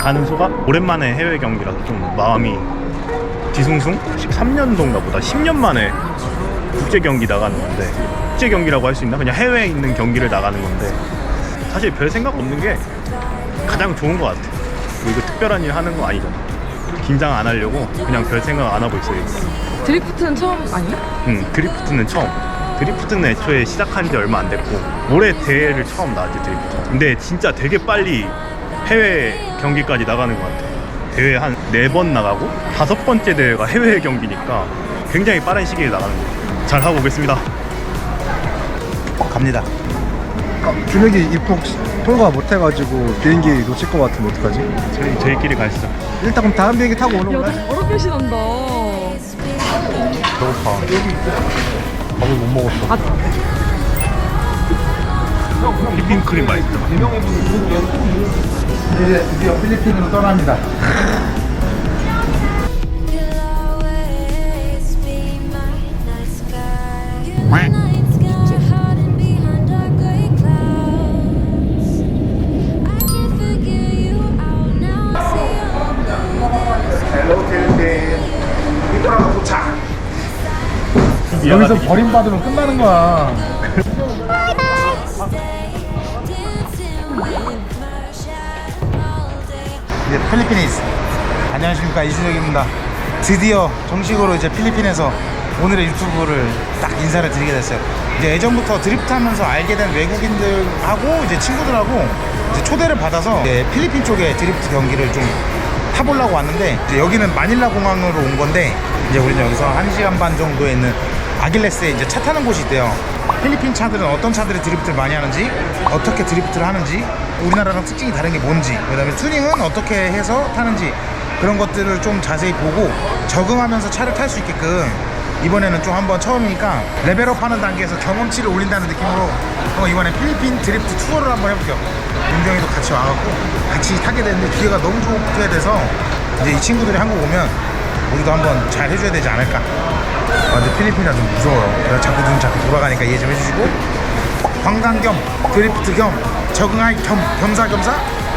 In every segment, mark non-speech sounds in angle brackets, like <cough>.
가는 소감? 오랜만에 해외 경기라서 좀 마음이 뒤숭숭? 13년도인가 보다 10년 만에 국제 경기 나가는 건데 국제 경기라고 할 수 있나? 그냥 해외에 있는 경기를 나가는 건데 사실 별 생각 없는 게 가장 좋은 것 같아 뭐 이거 특별한 일 하는 거 아니잖아 긴장 안 하려고 그냥 별 생각 안 하고 있어요 일단. 드리프트는 처음 아니야? 응, 드리프트는 처음. 드리프트는 애초에 시작한 지 얼마 안 됐고 올해 대회를 처음 나왔지 드리프트. 근데 진짜 되게 빨리 해외 경기까지 나가는 것 같아. 대회 한 네 번 나가고 다섯 번째 대회가 해외 경기니까 굉장히 빠른 시기에 나가는 거야. 잘 하고 오겠습니다. 갑니다. 준혁이 입국 통과 못해가지고 비행기 놓칠 것 같으면 어떡하지? 저희 저희끼리 가시죠. 일단 그럼 다음 비행기 타고 오는 야, 거야? 너 어렵게 신한다. 배고파 밥을 못 먹었어 휘핑 크림 맛있다. 이제 드디어 필리핀으로 떠납니다 여기서 버림받으면 끝나는 거야 이제 필리핀에 있어. 안녕하십니까 이준혁입니다. 드디어 정식으로 이제 필리핀에서 오늘의 유튜브를 딱 인사를 드리게 됐어요. 이제 예전부터 드리프트하면서 알게 된 외국인들하고 이제 친구들하고 이제 초대를 받아서 이제 필리핀 쪽에 드리프트 경기를 좀 타보려고 왔는데 이제 여기는 마닐라 공항으로 온 건데 이제 우리는 여기서 1시간 반 정도에 있는 아길레스에 이제 차 타는 곳이 있대요. 필리핀 차들은 어떤 차들이 드리프트를 많이 하는지 어떻게 드리프트를 하는지 우리나라랑 특징이 다른 게 뭔지 그 다음에 튜닝은 어떻게 해서 타는지 그런 것들을 좀 자세히 보고 적응하면서 차를 탈 수 있게끔 이번에는 좀 한번 처음이니까 레벨업 하는 단계에서 경험치를 올린다는 느낌으로 어, 이번에 필리핀 드리프트 투어를 한번 해볼게요. 윤경이도 같이 와갖고 같이 타게 됐는데 기회가 너무 좋게 돼서 이제 이 친구들이 한국 오면 우리도 한번 잘 해줘야 되지 않을까 아, 근데 필리핀이라 좀 무서워요. 그래서 자꾸 눈 자꾸 돌아가니까 이해 좀 해주시고. 관광 겸 드리프트 겸 적응할 겸 겸사겸사.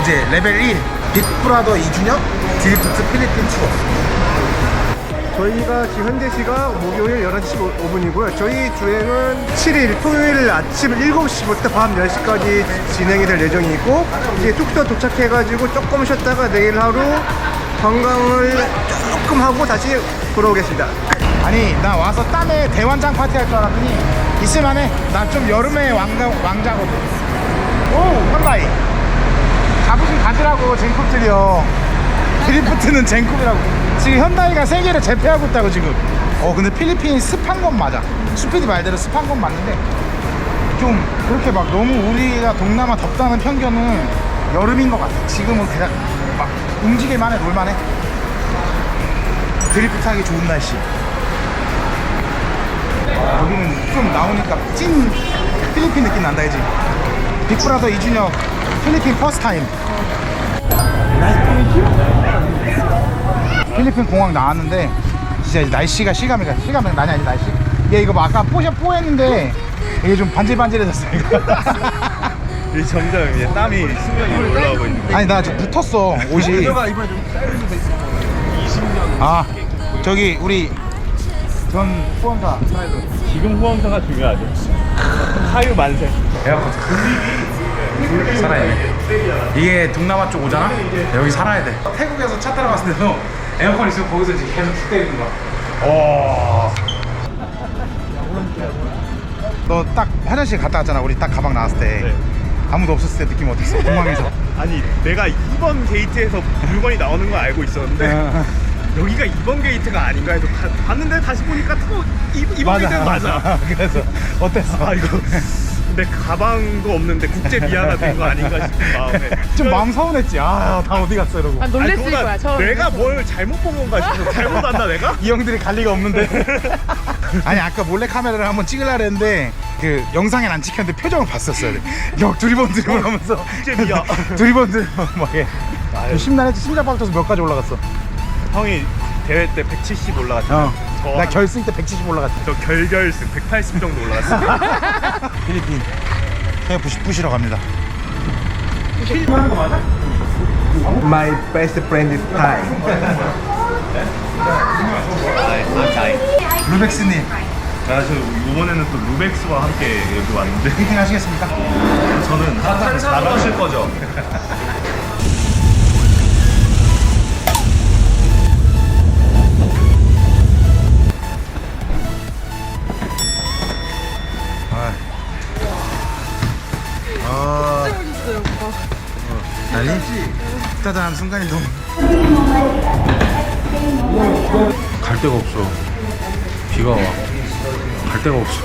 이제 레벨 1 빅브라더 2주년 드리프트 필리핀 투어. 저희가 지금 현재 시각 목요일 11시 15분이고요. 저희 주행은 7일 토요일 아침 7시부터 밤 10시까지 진행이 될 예정이고 이제 뚝딱 도착해가지고 조금 쉬었다가 내일 하루 관광을 조금 하고 다시 돌아오겠습니다 아니 나 와서 땀에 대환장 파티 할 줄 알았더니 있을만해. 나 좀 여름에 왕자, 왕자거든. 오 현다이. 자부심 가지라고 젠쿱들이요 드리프트는 젠쿱이라고. 지금 현다이가 세계를 제패하고 있다고 지금. 어 근데 필리핀 습한 건 맞아. 수피디 말대로 습한 건 맞는데 좀 그렇게 막 너무 우리가 동남아 덥다는 편견은 여름인 것 같아. 지금은 그냥 막 움직일만해 놀만해. 드리프트 하기 좋은 날씨 여기는 좀 나오니까 찐 필리핀 느낌 난다 이지? 빅브라더 이준혁 필리핀 퍼스트 타임. 필리핀 공항 나왔는데 진짜 이제 날씨가 실감이 가 실감이 나냐 아니 날씨? 얘 이거 뭐 아까 뽀샤 뽀 했는데 이게 좀 반질반질해졌어 이거. <laughs> 이 점점 이제 땀이 수면이 올라오고 있는. 아니 나 지금 붙었어 옷이. 아 저기 우리 전 후원사 지금 후원사가 중요하죠. 하유 만세. 에어컨 살아야 돼 이게 동남아 쪽 오잖아? 여기 살아야 돼. 태국에서 차 타러 갔을 때도 에어컨 있으면 거기서 이제 계속 죽 때리는 거야. 너딱 화장실 갔다 왔잖아. 우리 딱 가방 나왔을 때. 네. 아무도 없었을 때 느낌 어땠어? 공항에서? <laughs> 아니 내가 2번 게이트에서 물건이 나오는 걸 알고 있었는데 어. 여기가 2번 게이트가 아닌가 해서 가- 봤는데 다시 보니까 또 2, 번 게이트가 맞아. <laughs> 그래서 어땠어? 아 이거 근데 가방도 없는데 국제 미아가 된 거 아닌가 싶은 마음에. <laughs> 좀 마음 서운했지. 아 다 어디 갔어 이러고. 아, 놀랬을 아니, 그거보다 거야, 처음. 내가 뭘 잘못 본 건가 싶어서 잘못 왔나 내가? <laughs> 이 형들이 갈 리가 없는데. 아니 아까 몰래 카메라를 한번 찍으려 했는데 그 영상엔 안 찍혔는데 표정을 봤었어야 돼형 두리번두리번 하면서 국제 미아. 두리번두리번 막 해. 심란했지. 심장박터서 몇 가지 올라갔어 형이 대회 때 170 올라갔잖아 저, 어나 결승 때 170 올라갔지 저 결결승 180 정도 올라갔어 <laughs> 필리핀 그냥 부시 부시러 갑니다 필요한 거 맞아? My best friend is Thai. <laughs> 루벡스님 아, 저 이번에는 또 루벡스와 함께 여기 왔는데 피팅 하시겠습니까? 저는 항상 잘하실 거죠? <laughs> 난리? 따뜻한 순간이 너무 갈 데가 없어 비가 와갈 데가 없어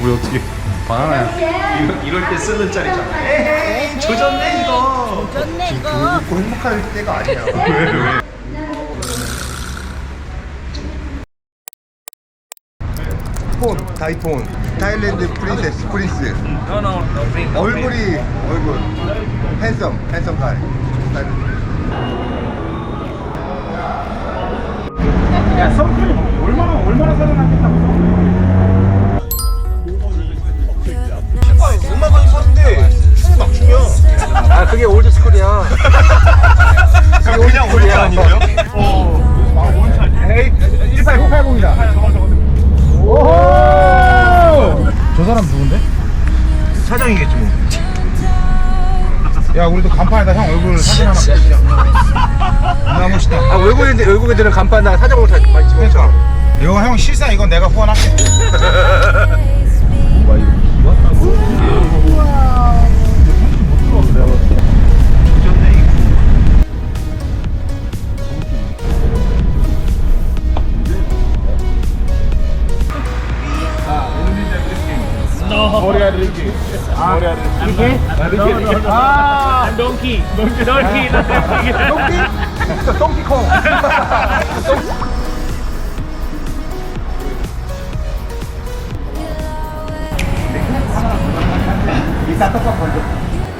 우리 어떻게 바나나야 이럴, 이럴 때 쓰는 짤이잖아. 에헤이, 조졌네 이거. 웃고 행복할 때가 아니야. <laughs> 왜 왜? 폰, 다이폰. 타일랜드 프린세스, 프린스. No, no, no, 얼굴이, 얼굴. 핸섬, 핸섬 가이. 야 선크림 얼마나 얼마나 사랑하겠다고 음악은 막춤이야. 아 그게 올드 스쿨이야. <laughs> 그게 올드 그냥 스쿨이야. 올드 아니고요? 에이 18080이다. 저 사장이겠지 뭐. 야 우리도 간판에다 형 얼굴 사진 하나 찍자. 나 멋있다. 아 외국인 외국 애들은 간판다 사장으로 다 많이 찍어. 그러니까. 이거 형 실사 이건 내가 후원할게 <laughs>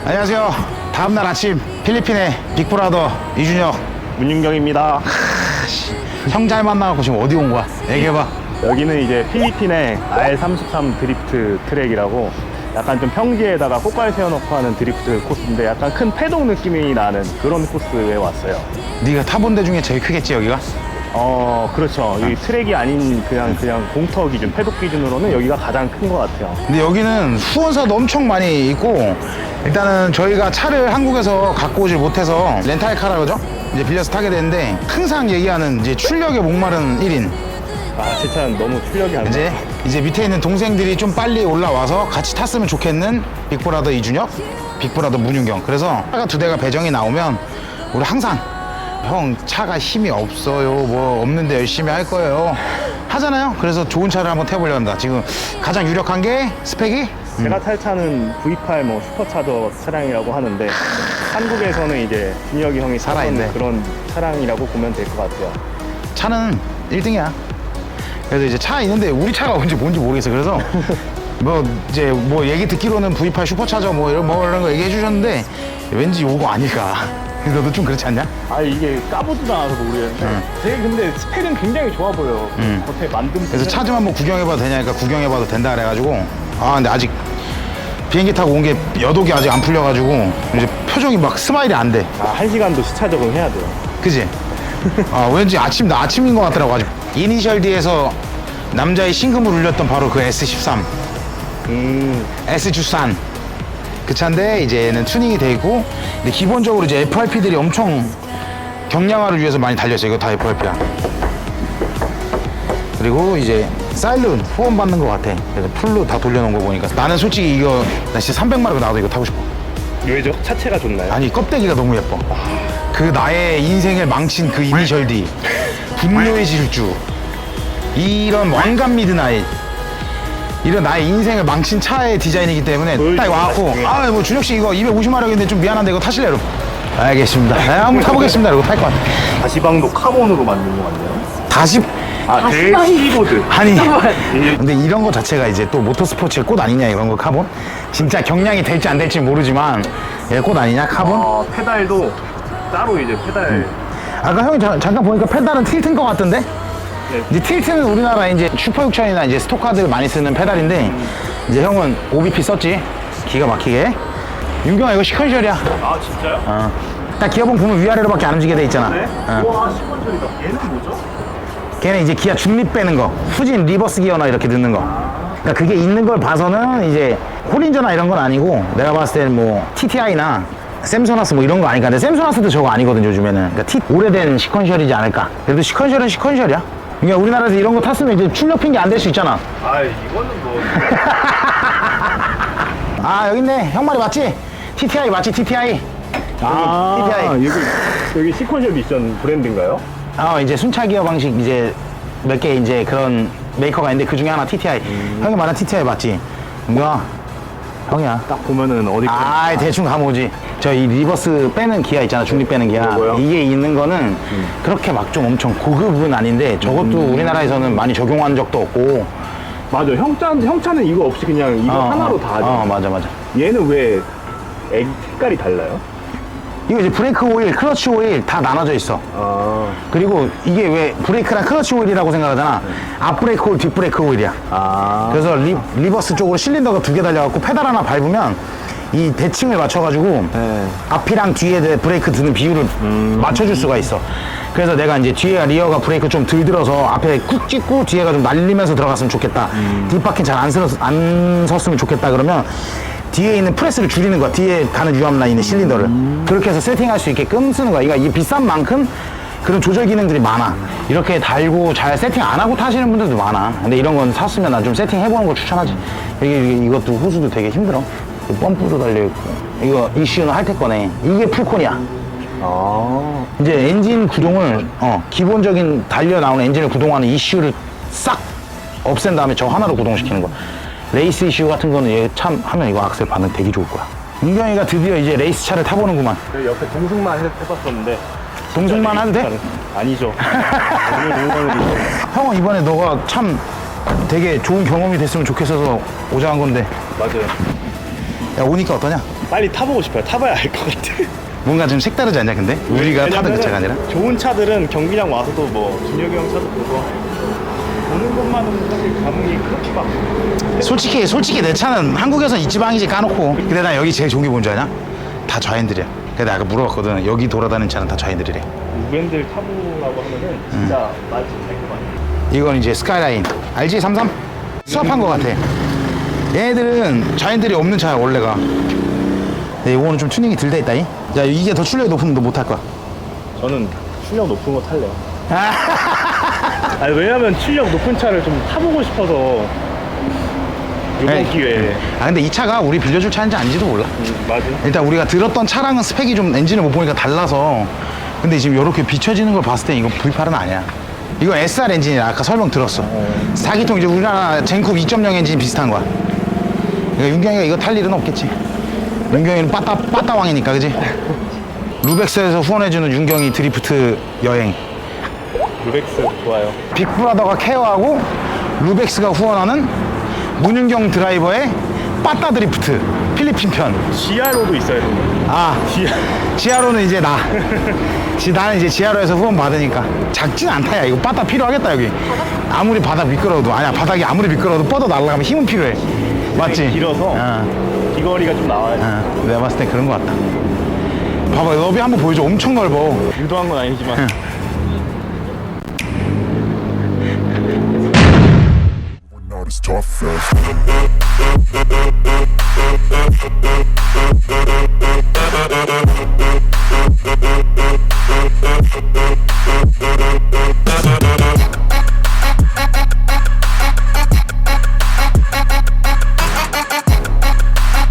안녕하세요. 다음 날 아침 필리핀의 빅브라더 이준혁. 문윤경입니다. 형 잘 만나갖고 지금 어디 온 거야? 얘기해봐 여기는 이제 필리핀의 R33 드리프트 트랙이라고 약간 좀 평지에다가 꽃갈 세워놓고 하는 드리프트 코스인데 약간 큰 패동 느낌이 나는 그런 코스에 왔어요. 네가 타본 데 중에 제일 크겠지 여기가? 어, 그렇죠. 이 트랙이 아닌 그냥 그냥 공터 기준, 패독 기준으로는 여기가 가장 큰 것 같아요. 근데 여기는 후원사도 엄청 많이 있고 일단은 저희가 차를 한국에서 갖고 오질 못해서 렌탈카라 그러죠? 이제 빌려서 타게 되는데 항상 얘기하는 이제 출력에 목마른 1인 아, 제 차는 너무 출력이 안 이제 이제 밑에 있는 동생들이 좀 빨리 올라와서 같이 탔으면 좋겠는 빅브라더 이준혁, 빅브라더 문윤경. 그래서 차가 두 대가 배정이 나오면 우리 항상 형 차가 힘이 없어요. 뭐 없는데 열심히 할 거예요. 하잖아요. 그래서 좋은 차를 한번 태워보려 합니다. 지금 가장 유력한 게 스펙이 제가 탈 차는 V8 뭐 슈퍼차저 차량이라고 하는데 한국에서는 이제 준혁이 형이 살아있네. 타는 그런 차량이라고 보면 될 것 같아요. 차는 1등이야. 그래서 이제 차 있는데 우리 차가 뭔지 뭔지 모르겠어. 그래서 <laughs> 뭐 이제 뭐 얘기 듣기로는 V8 슈퍼차저 뭐 이런 뭐 이런 거 얘기해 주셨는데 왠지 요거 아닐까. <laughs> 너도 좀 그렇지 않냐? 아 이게 까보지도 않아서 모르겠는데 되게 근데 스펙은 굉장히 좋아 보여요. 음. 겉에 만듦 그래서 차 좀 한번 구경해봐도 되냐니까 구경해봐도 된다 그래가지고 아 근데 아직 비행기 타고 온 게 여독이 아직 안 풀려가지고 이제 표정이 막 스마일이 안 돼. 아, 한 시간도 시차 적응해야 돼요. 그지? 아 왠지 아침 나 아침인 것 같더라고 아직. 이니셜 D에서 남자의 신금을 울렸던 바로 그 S13 음, S13 그 차인데 이제 얘는 튜닝이 돼 있고 근데 기본적으로 이제 FRP들이 엄청 경량화를 위해서 많이 달렸어요. 이거 다 FRP야. 그리고 이제 사일룬 후원 받는 것 같아. 그래서 풀로 다 돌려놓은 거 보니까 나는 솔직히 이거 나 진짜 300마력 나도 이거 타고 싶어. 왜죠? 차체가 좋나요? 아니 껍데기가 너무 예뻐. 그 나의 인생을 망친 그 이니셜 D <laughs> 분노의 질주 이런 왕관 미드 나잇 이런 나의 인생을 망친 차의 디자인이기 때문에 딱 와갖고 아뭐 준혁 씨 이거 250마력 인데 좀 미안한데 이거 타실래요? 여러분? 알겠습니다. 네, <laughs> 한번 타보겠습니다. 이러고 탈것 같아. 가시방도 카본으로 만든 것 같네요. 다시 아, 대시보드. 아니 <laughs> 근데 이런 거 자체가 이제 또 모터스포츠의 꽃 아니냐 이런 거 카본 진짜 경량이 될지 안 될지 모르지만 얘꽃 아니냐 카본 어, 페달도 따로 이제 페달. 아까 형이 자- 잠깐 보니까 페달은 틸트인 것 같던데? 네. 이제 틸트는 우리나라 이제 슈퍼 6천이나 이제 스토카들 많이 쓰는 페달인데 이제 형은 OBP 썼지 기가 막히게 윤경아 이거 시컨셜이야 아 진짜요? 어. 딱 기어봉 보면 위아래로밖에 안 움직이게 돼 있잖아 네? 어. 와 시원소리다 얘는 뭐죠? 걔는 이제 기아 중립 빼는 거 후진 리버스 기어나 이렇게 넣는 거 그러니까 그게 있는 걸 봐서는 이제 홀인저나 이런 건 아니고 내가 봤을 때는 뭐 TTI나 샘소나스 뭐 이런 거 아니까. 근데 샘소나스도 저거 아니거든 요즘에는. 그러니까 T, 오래된 시컨셜이지 않을까. 그래도 시컨셜은 시컨셜이야. 그러니까 우리나라에서 이런 거 탔으면 이제 출력 핑계 안 될 수 있잖아. 아 이거는 뭐. <laughs> 아 여기 있네. 형 말이 맞지? TTI 맞지 TTI 아, TTI 여기 여기 시퀀셜 미션 브랜드인가요? 어 이제 순차 기어 방식 이제 몇 개 이제 그런 메이커가 있는데 그 중에 하나 TTI 형이 말한 TTI 맞지? 뭐야 형이야. 딱 보면은 어디 아 대충 감오지 저 이 리버스 빼는 기아 있잖아 중립 빼는 기아. 요거요? 이게 있는 거는 그렇게 막 좀 엄청 고급은 아닌데 저것도 우리나라에서는 많이 적용한 적도 없고. 맞아 형차 형차는 이거 없이 그냥 이거 어, 하나로 어, 다 하죠. 어 맞아 맞아. 얘는 왜 액, 색깔이 달라요? 이거 이제 브레이크 오일 클러치 오일 다 나눠져 있어. 아, 그리고 이게 왜 브레이크랑 클러치 오일이라고 생각하잖아. 앞 브레이크 오일 뒷 브레이크 오일이야. 아. 그래서 리, 리버스 쪽으로 실린더가 두 개 달려갖고 페달 하나 밟으면 이 대칭을 맞춰가지고 네. 앞이랑 뒤에 대- 브레이크 드는 비율을 맞춰줄 수가 있어. 그래서 내가 이제 뒤에 리어가 브레이크 좀 덜 들어서 앞에 쿡 찍고 뒤에가 좀 날리면서 들어갔으면 좋겠다. 뒷바퀴 잘안 안 섰으면 좋겠다. 그러면 뒤에 있는 프레스를 줄이는 거야. 뒤에 가는 유압 라인의 실린더를. 그렇게 해서 세팅할 수 있게끔 쓰는 거야. 그러니까 이 비싼 만큼 그런 조절 기능들이 많아. 이렇게 달고 잘 세팅 안 하고 타시는 분들도 많아. 근데 이런 건 샀으면 난 좀 세팅 해보는 걸 추천하지. 이게, 이게 이것도 호수도 되게 힘들어. 이 펌프도 달려있고. 이거 이슈는 할테 거네. 이게 풀콘이야. 아, 이제 엔진 구동을, 어, 기본적인 달려 나오는 엔진을 구동하는 이슈를 싹 없앤 다음에 저 하나로 구동시키는 거야. 레이스 이슈 같은 거는 얘 참 하면 이거 악셀 반응 되게 좋을 거야. 은경이가 드디어 이제 레이스 차를 타보는구만. 그 옆에 동승만 해, 해봤었는데 동승만 돼? 아니죠. <laughs> 오늘 동승만을 형은 이번에 너가 참 되게 좋은 경험이 됐으면 좋겠어서 오자한 건데 맞아요. 야 오니까 어떠냐? 빨리 타보고 싶어요. 타봐야 알 것 같아. 뭔가 좀 색다르지 않냐 근데? 우리가 타던 그 차가 아니라? 좋은 차들은 경기장 와서도 뭐 준혁이 형 차도 보고 보는 것만으로는 사실 감흥이 그렇게 막 솔직히 솔직히 내 차는 한국에서 이 지방이지 까놓고 근데 나 여기 제일 좋은 게 뭔지 아냐? 다 좌핸들이야 내가 아까 물어봤거든 여기 돌아다니는 차는 다 좌핸들이래 우밴들 타보라고 하면은 진짜 맛이 될것 같아요. 이건 이제 스카이라인 알지? 33? 수업한 거 같아 얘네들은 좌핸들이 없는 차야 원래가. 근데 이거는 좀 튜닝이 덜 돼 있다잉 야 이게 더 출력이 높으면 너못탈 거야. 저는 출력 높은 거 탈래요. <laughs> 아니, 왜냐면 출력 높은 차를 좀 타보고 싶어서 이번 에이. 기회에. 아 근데 이 차가 우리 빌려줄 차인지 아닌지도 몰라. 음, 맞아. 일단 우리가 들었던 차랑은 스펙이 좀 엔진을 못 보니까 달라서 근데 지금 이렇게 비춰지는 걸 봤을 때 이건 V8은 아니야. 이거 SR 엔진이야. 아까 설명 들었어. 4기통 이제 우리나라 젠쿱 2.0 엔진 비슷한 거야 그러니까 윤경이가 이거 탈 일은 없겠지 윤경이는 빠따 빠따왕이니까 그지 루벡스에서 후원해주는 윤경이 드리프트 여행 루벡스 좋아요. 빅브라더가 케어하고 루벡스가 후원하는 문윤경 드라이버의 빠따 드리프트 필리핀 편 GR로도 있어야 돼요. 아. 지하로는 이제 나. <laughs> 지, 나는 이제 지하로에서 후원 받으니까. 작진 않다, 야. 이거 바닥 필요하겠다, 여기. 아무리 바닥 미끄러워도. 아니야, 바닥이 아무리 미끄러워도 뻗어 날아가면 힘은 필요해. 맞지? 길어서 어, 비거리가 좀 나와야 돼. 어. 내가 봤을 때 그런 것 같다. 봐봐, 너비 한번 보여줘. 엄청 넓어. 유도한 건 아니지만